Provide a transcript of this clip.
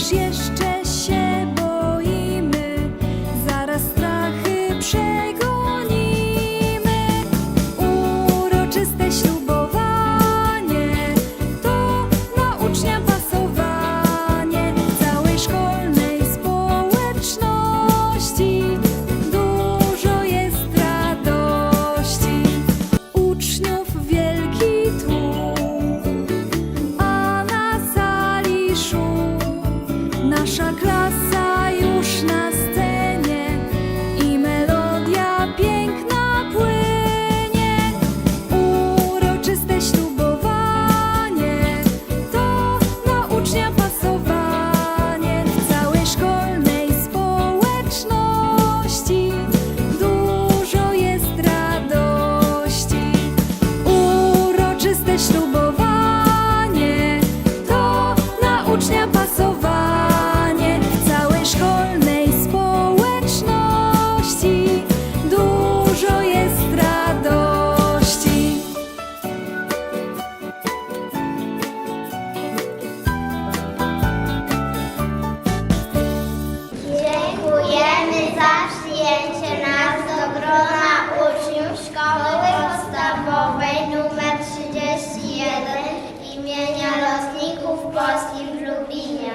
chcesz jeszcze паслів любіння.